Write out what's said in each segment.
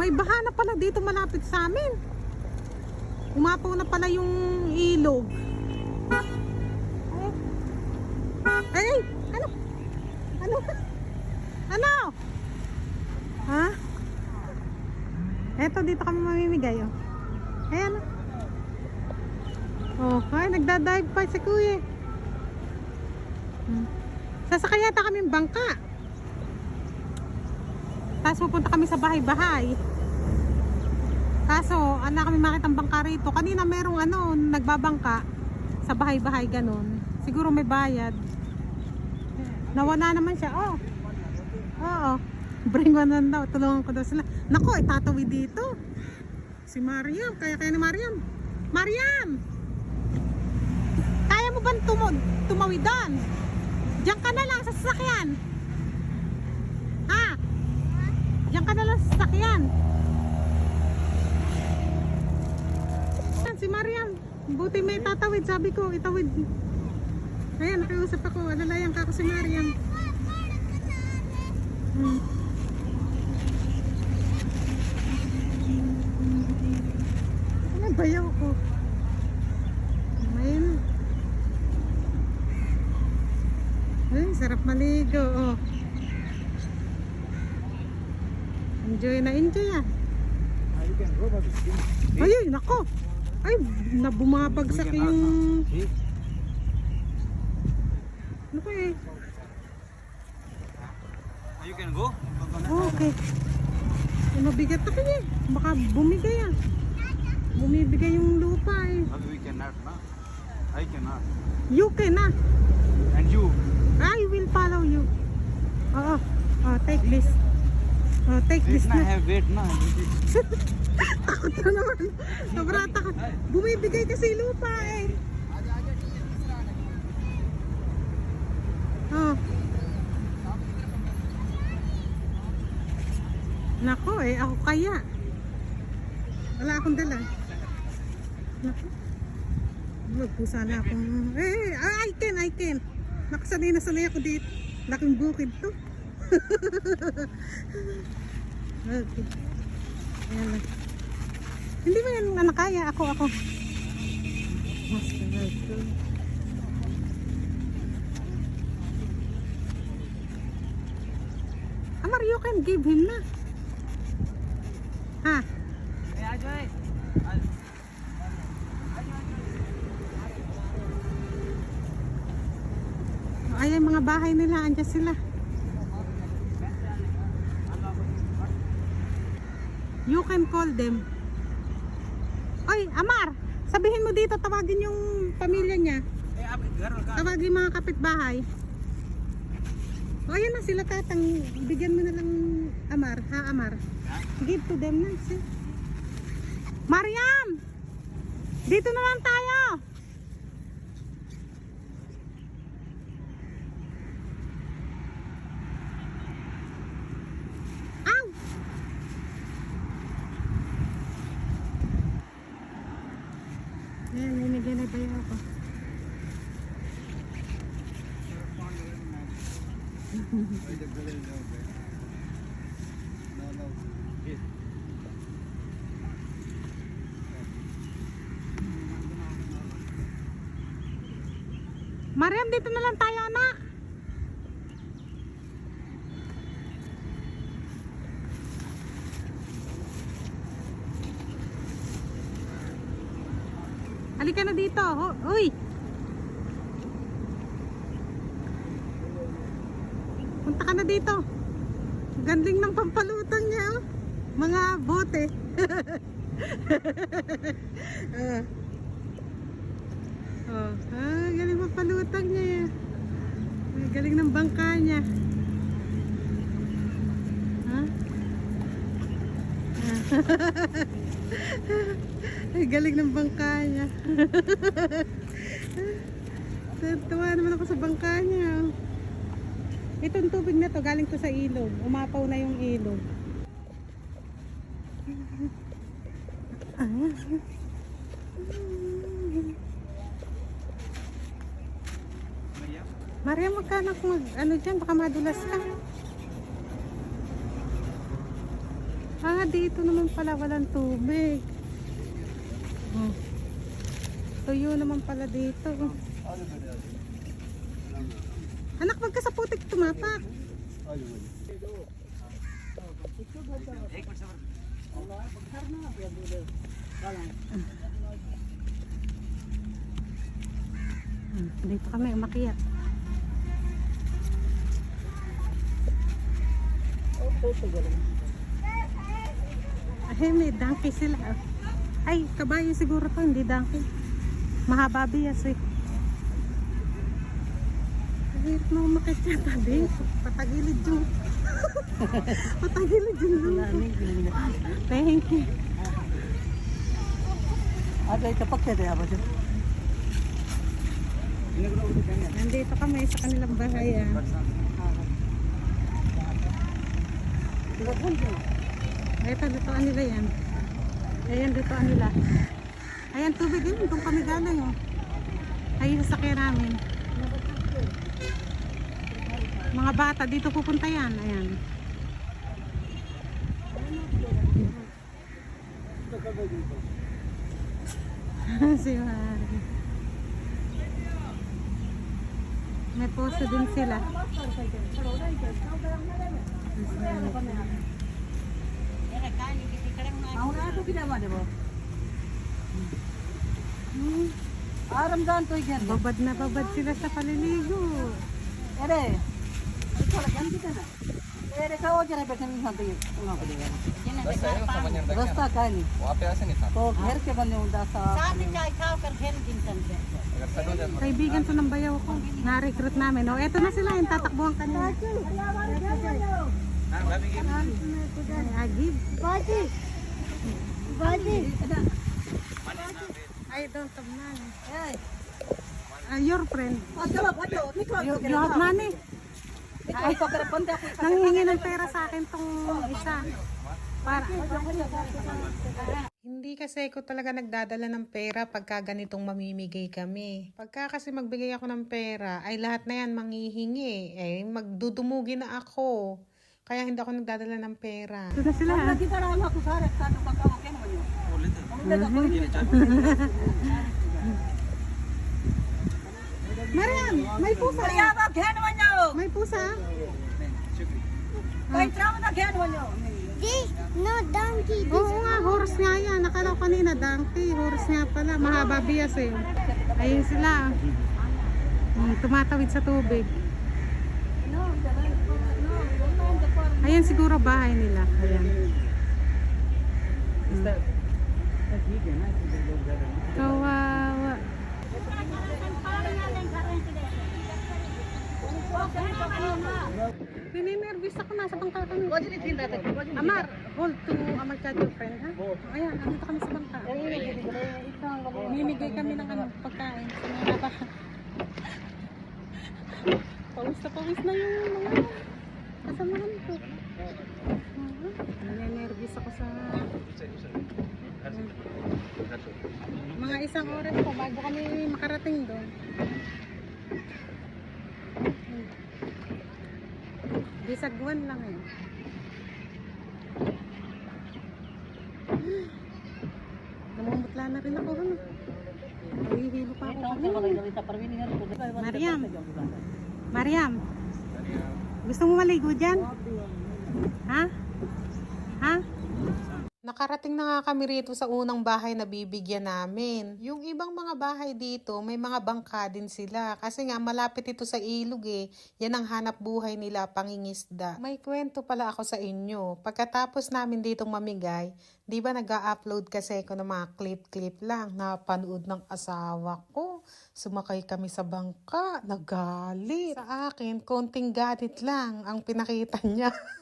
May baha na pala dito malapit sa amin. Umapaw na pala yung ilog. Ay, ay, ano? Ano? Ano? Ha? Eto, dito kami mamimigay, oh. Ayan, oh. Oh, ay, nagdadive pa si kuya. Hmm. Sasakay yata kami bangka. Tapos pupunta kami sa bahay-bahay. Kaso, ala kami makitang bangka rito. Kanina merong ano, nagbabangka sa bahay-bahay ganun. Siguro may bayad. Nawala naman siya. Oh. Oo. Bring one on daw. Tulungan ko daw sila. Nako, itatawid dito. Si Mariam. Kaya kaya ni Mariam. Mariam! Kaya mo ba tumo tumawid doon? Diyan ka na lang sa sasakyan. Ha? Diyan Yan, Si Mariam. Buti may tatawid. Sabi ko, itawid. Ayan, nakiusap ako. Alalayan ka ako si Mariam. Hmm. Ano bayaw ko? Ayun. Ay, sarap maligo. Oh. Enjoy na enjoy ah. Ay, ay, nako. Ay, nabumabagsak yung... Ano ko eh? You can go. Okay. Ay, mabigat na kaya. Baka bumigay ah. Bumibigay yung lupa eh. But we cannot, na. I cannot. You can ah. And you? I will follow you. Oo. Oh, take this. Oh, take Wait this na, na. wait na. Takot na naman. Sobrang takot. Bumibigay kasi lupa eh. Oh. Nako eh, ako kaya. Wala akong dala. Nako. Huwag po sana akong... Eh, ah, I can, I can. Nakasanay na sanay ako dito. Laking bukid to. Okay. Ayan lang. Hindi mo yan na nakaya. Ako, ako. Mas. Amar, you can give him na. Ha? Ay, yung mga bahay nila, andyan sila. You can call them. Oy, Amar, sabihin mo dito, tawagin yung pamilya niya. Eh, ka. Tawagin mga kapitbahay. O, ayan na sila tatang. Bigyan mo na lang Amar. Ha, Amar? Give to them na. si- Mariam! Dito na lang tayo! Ow! Ayan, ninigyan na tayo ako. No, no. Yes. Mariam, dito na lang tayo, anak. Halika na dito. Uy! Punta ka na dito. Gandling ng pampalutang niya, oh. Mga bote. Ah. Oh, ah, galing mapalutang niya. Ay, galing ng bangka niya. Ha? Ah. Ay, galing ng bangka niya. Tuwa naman ako sa bangka niya. oh. Itong tubig na to galing to sa ilog. Umapaw na yung ilog. Ah. Maria, magkano kung ano dyan, baka madulas ka. Ah, dito naman pala walang tubig. Hmm. Tuyo naman pala dito. Anak, wag ka sa putik tumapak. Hmm, Dito kami umakyat. Ay, may donkey sila. Ay, kabayo siguro to, hindi donkey. Mahaba biyas eh. Na umakit siya tabi. Patagilid yung... Patagilid yung lupa. Thank you. ada ita pakke da ba Nandito kami sa kanilang bahayan. Ito, lutoan nila yan. Ayan, lutoan nila. Ayan, tubig yun. Doon kami galing. Oh. Ayun, sakyan namin. Mga bata, dito pupunta yan. Ayan. si Mari. May poso din sila. Aramdaan to yan. Babad na babad sila sa paliligo. Ere. Ikaw lang kita na. Ere ka o jare betan sa tayo. Tunga ko diyan. Rasta ka ni. Wape asan ita. To gher ke banne unda sa. Sa ni ka ikaw kar gher din tan be. Kaibigan to ng bayaw ko. Na-recruit namin. O, eto na sila. Yung tatakbuhan kanina. I don't have money. eh Ah, your friend. You, you have money? ay ko Nanghingi ng pera sa akin tong isa. Para. Hindi kasi ako talaga nagdadala ng pera pagka ganitong mamimigay kami. Pagka kasi magbigay ako ng pera, ay lahat na yan manghihingi. Eh, magdudumugi na ako. Kaya hindi ako nagdadala ng pera. Ito na sila. mo yo Mariam, may pusa. ya ba ken mo yo May pusa. kay trauma na ken mo yo This no donkey. Oo nga, horse nga yan. Nakala ko kanina, donkey. Horse nga pala. Mahaba biyas eh. Ayun sila. Hmm, tumatawid sa tubig. Ayan siguro bahay nila. Ayan. Kawawa. Nininervous ako. Nasa bangka kami. tinda ta ko jini Amar, hold to Amar Chadio friend, ha? Ayan, nandito kami sa bangka. Mimigay kami ng ano, pagkain. sa pawis na pawis na yung mga kasamahan ko. Uh-huh. Naninervous ako sa mga isang oras pa bago kami makarating doon. Hmm. Bisagwan lang eh. Namumutla na rin ako. Ano? Nahihilo pa ako. Mariam. Mariam, gusto mo maligo dyan? Ha? Ha? Nakarating na nga kami rito sa unang bahay na bibigyan namin. Yung ibang mga bahay dito, may mga bangka din sila. Kasi nga malapit ito sa ilog eh. Yan ang hanap buhay nila, pangingisda. May kwento pala ako sa inyo. Pagkatapos namin ditong mamigay, di ba nag-upload kasi ako ng mga clip-clip lang na panood ng asawa ko. Sumakay kami sa bangka, nagalit. Sa akin, konting galit lang ang pinakita niya.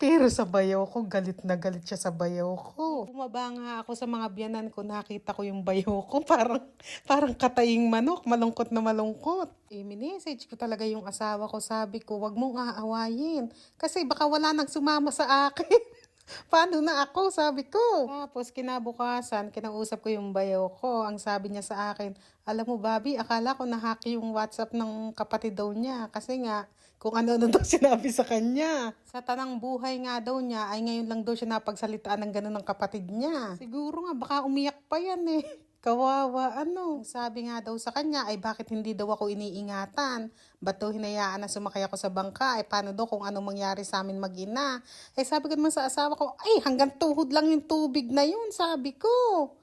Pero sa bayaw ko, galit na galit siya sa bayaw ko. Bumaba nga ako sa mga biyanan ko, nakita ko yung bayaw ko, parang, parang kataying manok, malungkot na malungkot. Eh, minessage ko talaga yung asawa ko, sabi ko, wag mong aawayin, kasi baka wala nang sumama sa akin. Paano na ako? Sabi ko. Tapos kinabukasan, kinausap ko yung bayaw ko. Ang sabi niya sa akin, alam mo Bobby, akala ko nahack yung WhatsApp ng kapatid daw niya. Kasi nga, kung ano-ano daw sinabi sa kanya. Sa tanang buhay nga daw niya, ay ngayon lang daw siya napagsalitaan ng ganun ng kapatid niya. Siguro nga, baka umiyak pa yan eh. Kawawa, ano? Sabi nga daw sa kanya, ay bakit hindi daw ako iniingatan? Ba't daw hinayaan na sumakay ako sa bangka? Ay paano daw kung anong mangyari sa amin mag-ina? Eh sabi ko naman sa asawa ko, ay hanggang tuhod lang yung tubig na yun, sabi ko.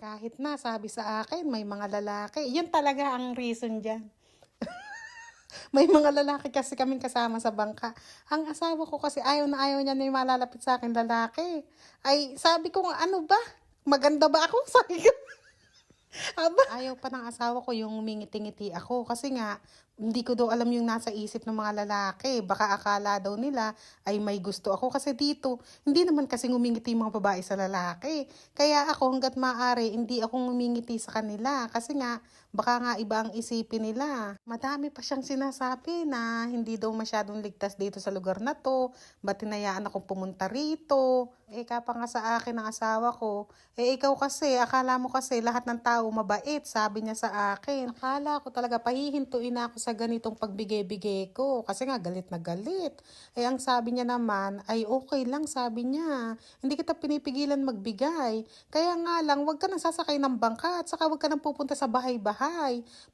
Kahit na, sabi sa akin, may mga lalaki. Yun talaga ang reason dyan. May mga lalaki kasi kaming kasama sa bangka. Ang asawa ko kasi ayaw na ayaw niya na yung malalapit sa akin lalaki. Ay, sabi ko nga, ano ba? Maganda ba ako? Sabi ko. Aba, ayaw pa ng asawa ko yung mingiti-ngiti ako kasi nga hindi ko daw alam yung nasa isip ng mga lalaki. Baka akala daw nila ay may gusto ako kasi dito, hindi naman kasi ngumingiti yung mga babae sa lalaki. Kaya ako hanggat maaari, hindi ako ngumingiti sa kanila kasi nga baka nga iba ang isipin nila. Madami pa siyang sinasabi na hindi daw masyadong ligtas dito sa lugar na to. Ba't tinayaan ako pumunta rito? Eh, kapa nga sa akin ng asawa ko, eh ikaw kasi, akala mo kasi lahat ng tao mabait, sabi niya sa akin. Akala ko talaga pahihintuin na ako sa ganitong pagbigay-bigay ko kasi nga galit na galit. Eh ang sabi niya naman ay okay lang sabi niya. Hindi kita pinipigilan magbigay. Kaya nga lang, wag ka nang sasakay ng bangka at saka wag ka nang pupunta sa bahay-bahay.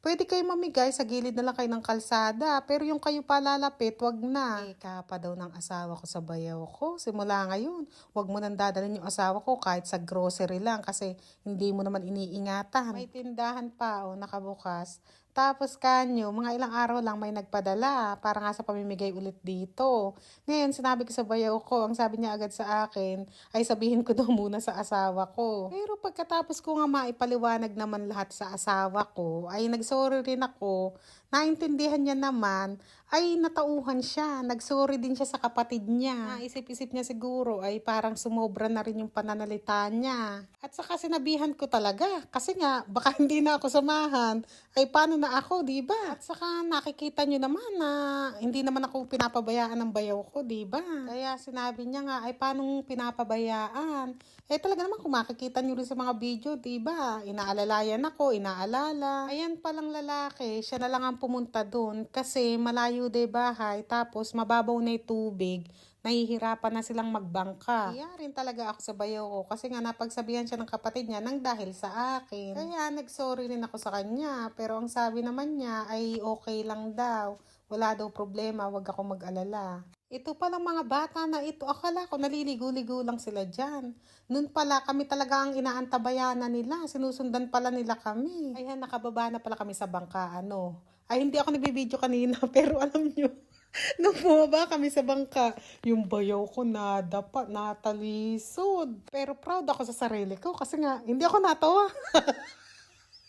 Pwede kayo mamigay sa gilid na lang kayo ng kalsada pero yung kayo palalapit, wag na. Eh kapa daw ng asawa ko sa bayaw ko. Simula ngayon, wag mo nang dadalhin yung asawa ko kahit sa grocery lang kasi hindi mo naman iniingatan. May tindahan pa o nakabukas. Tapos kanyo, mga ilang araw lang may nagpadala para nga sa pamimigay ulit dito. Ngayon, sinabi ko sa bayaw ko, ang sabi niya agad sa akin, ay sabihin ko daw muna sa asawa ko. Pero pagkatapos ko nga maipaliwanag naman lahat sa asawa ko, ay nagsorry rin ako, naintindihan niya naman, ay natauhan siya. Nagsorry din siya sa kapatid niya. Naisip-isip niya siguro ay parang sumobra na rin yung pananalita niya. At saka sinabihan ko talaga, kasi nga, baka hindi na ako samahan, ay paano na ako, di ba? At saka nakikita niyo naman na hindi naman ako pinapabayaan ng bayaw ko, di ba? Kaya sinabi niya nga, ay paano pinapabayaan? Eh talaga naman kung makikita niyo rin sa mga video, di ba? Inaalalayan ako, inaalala. Ayan palang lalaki, siya na lang ang pumunta doon kasi malayo de bahay tapos mababaw na yung tubig nahihirapan na silang magbangka. Kaya rin talaga ako sa bayaw ko kasi nga napagsabihan siya ng kapatid niya nang dahil sa akin. Kaya nagsorry rin ako sa kanya pero ang sabi naman niya ay okay lang daw. Wala daw problema, wag ako mag-alala. Ito palang mga bata na ito, akala ko naliligo-ligo lang sila dyan. Noon pala kami talaga ang inaantabayanan nila, sinusundan pala nila kami. Ayan, nakababa na pala kami sa bangka, ano. Ay, hindi ako nagbibideo kanina, pero alam nyo, nung bumaba kami sa bangka, yung bayaw ko na dapat natalisod. Pero proud ako sa sarili ko kasi nga, hindi ako natawa.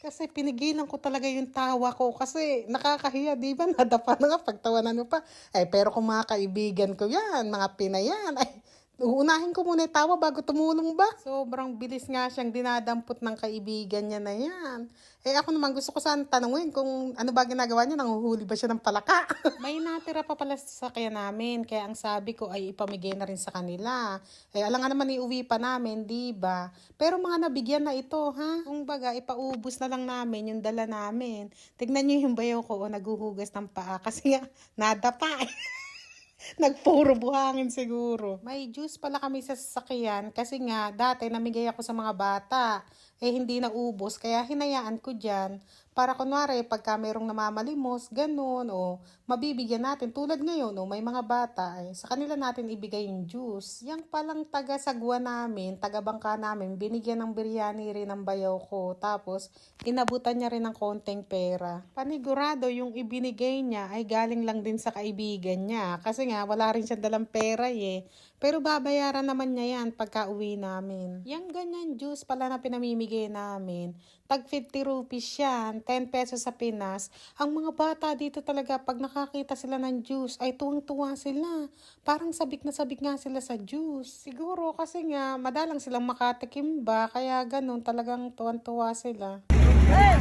Kasi pinigilan ko talaga yung tawa ko kasi nakakahiya, di ba? Nadapa na nga pagtawanan mo pa. Eh, pero kung mga kaibigan ko yan, mga Pinayan, ay, uunahin ko muna tawa bago tumulong ba? Sobrang bilis nga siyang dinadampot ng kaibigan niya na yan. Eh ako naman gusto ko sana tanungin kung ano ba ginagawa niya, nanguhuli ba siya ng palaka? May natira pa pala sa sakyan namin, kaya ang sabi ko ay ipamigay na rin sa kanila. Eh alam nga naman iuwi pa namin, di ba? Pero mga nabigyan na ito, ha? Kung baga, ipaubos na lang namin yung dala namin. Tignan niyo yung bayaw ko, o naguhugas ng paa kasi nga, nada pa eh. Nagpuro buhangin siguro. May juice pala kami sa sasakyan kasi nga dati namigay ako sa mga bata. Eh hindi na ubos kaya hinayaan ko dyan. Para kunwari pagka mayroong namamalimos, ganun o mabibigyan natin. Tulad ngayon o may mga bata ay sa kanila natin ibigay yung juice. Yang palang taga sagwa namin, taga bangka namin, binigyan ng biryani rin ng bayaw ko. Tapos inabutan niya rin ng konting pera. Panigurado yung ibinigay niya ay galing lang din sa kaibigan niya. Kasi nga wala rin siyang dalang pera eh. Pero babayaran naman niya yan pagka uwi namin. Yung ganyan juice pala na pinamimigay namin, tag 50 rupees yan, 10 pesos sa Pinas. Ang mga bata dito talaga pag nakakita sila ng juice ay tuwang-tuwa sila. Parang sabik na sabik nga sila sa juice. Siguro kasi nga madalang silang makatikim kaya ganun talagang tuwan-tuwa sila. Hey,